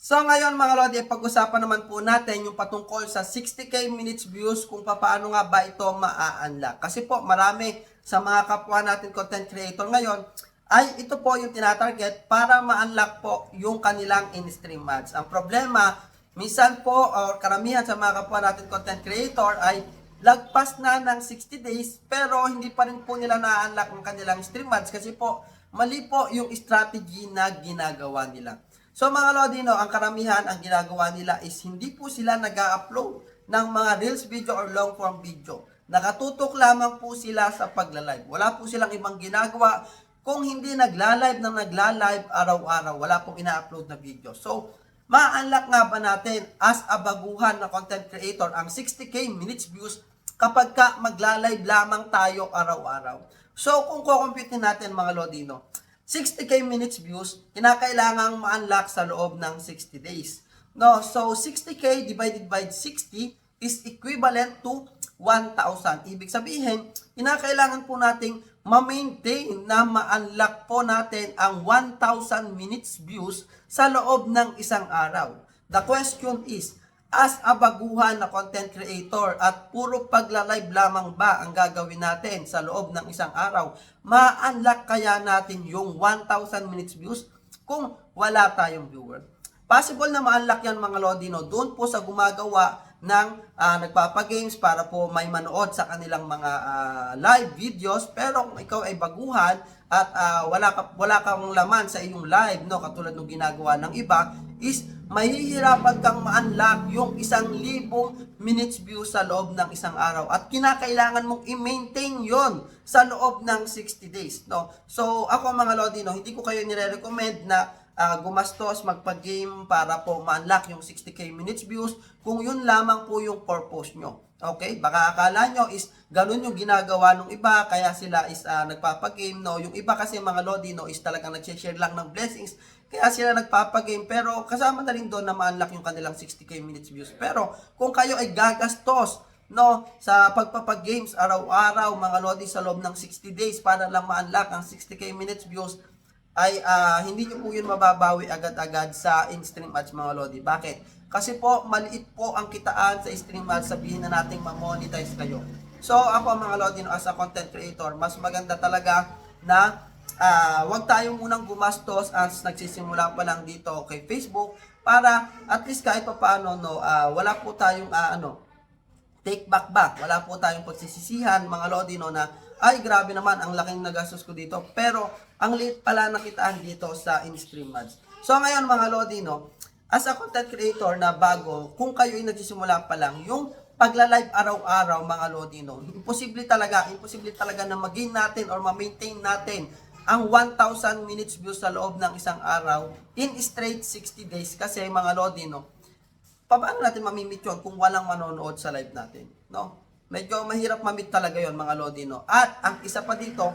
So ngayon mga Lodi, pag-usapan naman po natin yung patungkol sa 60k minutes views kung paano nga ba ito maa-unlock. Kasi po marami sa mga kapwa natin content creator ngayon ay ito po yung tinatarget para ma-unlock po yung kanilang in-stream ads. Ang problema, minsan po or karamihan sa mga kapwa natin content creator ay lagpas na ng 60 days pero hindi pa rin po nila na-unlock ang kanilang stream ads kasi po mali po yung strategy na ginagawa nila. So mga Lodino, ang karamihan ang ginagawa nila is hindi po sila nag upload ng mga reels video or long form video. Nakatutok lamang po sila sa pagla-live. Wala po silang ibang ginagawa kung hindi nagla-live ng nagla-live araw-araw. Wala pong ina-upload na video. So, ma-unlock nga ba natin as a baguhan na content creator ang 60k minutes views kapag ka magla-live lamang tayo araw-araw. So, kung kukumputin natin mga Lodino, 60k minutes views, kinakailangang ma-unlock sa loob ng 60 days. No, so 60k divided by 60 is equivalent to 1,000. Ibig sabihin, kinakailangan po nating ma-maintain na ma-unlock po natin ang 1,000 minutes views sa loob ng isang araw. The question is, as a baguhan na content creator at puro pagla-live lamang ba ang gagawin natin sa loob ng isang araw, ma-unlock kaya natin yung 1,000 minutes views kung wala tayong viewer? Possible na ma-unlock yan mga Lodino doon po sa gumagawa ng ah, nagpapagames para po may manood sa kanilang mga ah, live videos. Pero kung ikaw ay baguhan at ah, wala ka wala kang laman sa iyong live no? Katulad ng ginagawa ng iba is mahihirapan kang ma-unlock yung isang libong minutes view sa loob ng isang araw. At kinakailangan mong i-maintain yon sa loob ng 60 days no? So ako mga Lodino hindi ko kayo nire-recommend na ah, gumastos magpa-game para po ma-unlock yung 60k minutes views kung yun lamang po yung purpose nyo. Okay? Baka akala nyo is ganun yung ginagawa ng iba kaya sila is ah, nagpapagame. No? Yung iba kasi mga Lodi no, is talagang nag-share lang ng blessings kaya sila nagpapagame pero kasama na rin doon na ma-unlock yung kanilang 60k minutes views. Pero kung kayo ay gagastos no sa pagpapag-games araw-araw mga Lodi sa loob ng 60 days para lang ma-unlock ang 60k minutes views ay ah, hindi nyo po yun mababawi agad-agad sa in-stream ads mga Lodi. Bakit? Kasi po, maliit po ang kitaan sa stream ads, sabihin na natin ma-monetize kayo. So, ako mga Lodi, as a content creator, mas maganda talaga na ah, wag tayo munang gumastos as nagsisimula pa lang dito kay Facebook para at least kahit pa paano, no, ah, wala po tayong ah, ano, take back back. Wala po tayong pagsisisihan, mga Lodi, no, na ay grabe naman ang laking nagastos ko dito. Pero ang liit pala nakitaan dito sa in-stream ads. So ngayon mga Lodi, no, as a content creator na bago, kung kayo ay nagsisimula pa lang, yung pagla-live araw-araw mga Lodi, no, imposible talaga, imposible talaga na maging natin or ma-maintain natin ang 1,000 minutes views sa loob ng isang araw in straight 60 days kasi mga Lodi, no, paano natin mamimit yun kung walang manonood sa live natin, no? Medyo mahirap mamit talaga yon mga Lodino. At ang isa pa dito,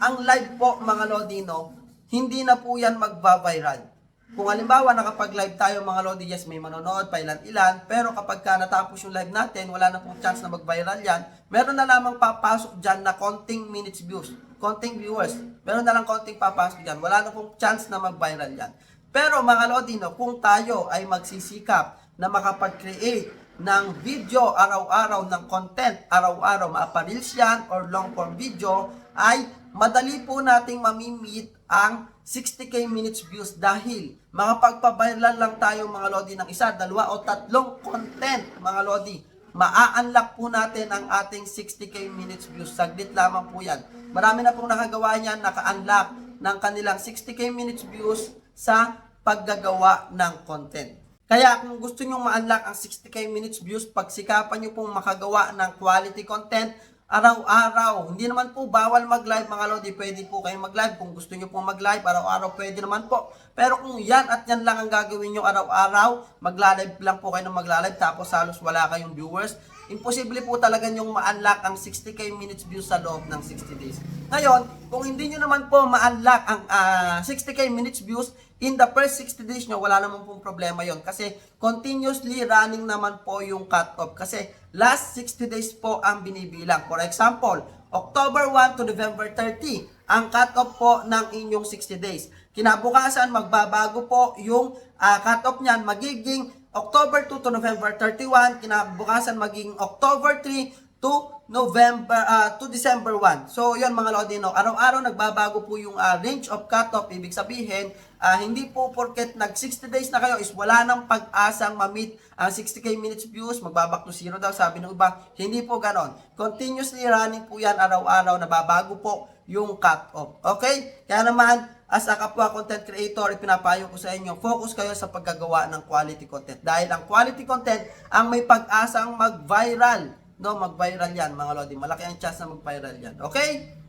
ang live po mga Lodino, hindi na po yan magba-viral. Kung halimbawa nakapag-live tayo mga Lodi, yes may manonood pa ilan-ilan, pero kapag ka natapos yung live natin, wala na pong chance na mag-viral yan, meron na lamang papasok dyan na konting minutes views, konting viewers, meron na lang konting papasok dyan, wala na pong chance na mag-viral yan. Pero mga Lodino, kung tayo ay magsisikap na makapag-create ng video araw-araw ng content araw-araw, maaparils yan or long form video, ay madali po nating mamimit ang 60k minutes views dahil makapagpaviral lang tayo mga Lodi ng isa, dalawa o tatlong content mga Lodi. Maa-unlock po natin ang ating 60k minutes views. Saglit lamang po yan. Marami na pong nakagawa niyan, naka-unlock ng kanilang 60k minutes views sa paggagawa ng content. Kaya kung gusto nyo ma-unlock ang 60k minutes views, pagsikapan nyo pong makagawa ng quality content araw-araw. Hindi naman po bawal mag-live mga lodi. Pwede po kayo mag-live. Kung gusto nyo pong mag-live araw-araw, pwede naman po. Pero kung yan at yan lang ang gagawin nyo araw-araw, magla-live lang po kayo ng magla-live tapos halos wala kayong viewers, imposible po talaga nyong ma-unlock ang 60k minutes views sa loob ng 60 days. Ngayon, kung hindi nyo naman po ma-unlock ang ah, 60k minutes views in the first 60 days nyo, wala naman pong problema yon Kasi continuously running naman po yung cut-off. Kasi last 60 days po ang binibilang. For example, October 1 to November 30, ang cut-off po ng inyong 60 days. Kinabukasan, magbabago po yung ah, cut-off niyan. Magiging October 2 to November 31. Kinabukasan, magiging October 3 to November ah, to December 1. So, yun mga Lodino, araw-araw nagbabago po yung ah, range of cutoff. Ibig sabihin, ah, hindi po porket nag 60 days na kayo is wala nang pag-asang ma-meet ang 60k minutes views, magbabak to zero daw, sabi ng iba. Hindi po ganon. Continuously running po yan araw-araw, nababago po yung cut-off. Okay? Kaya naman, as a kapwa content creator, ipinapayo ko sa inyo, focus kayo sa paggagawa ng quality content. Dahil ang quality content ang may pag-asang mag-viral. No, mag-viral yan, mga lodi. Malaki ang chance na mag-viral yan. Okay?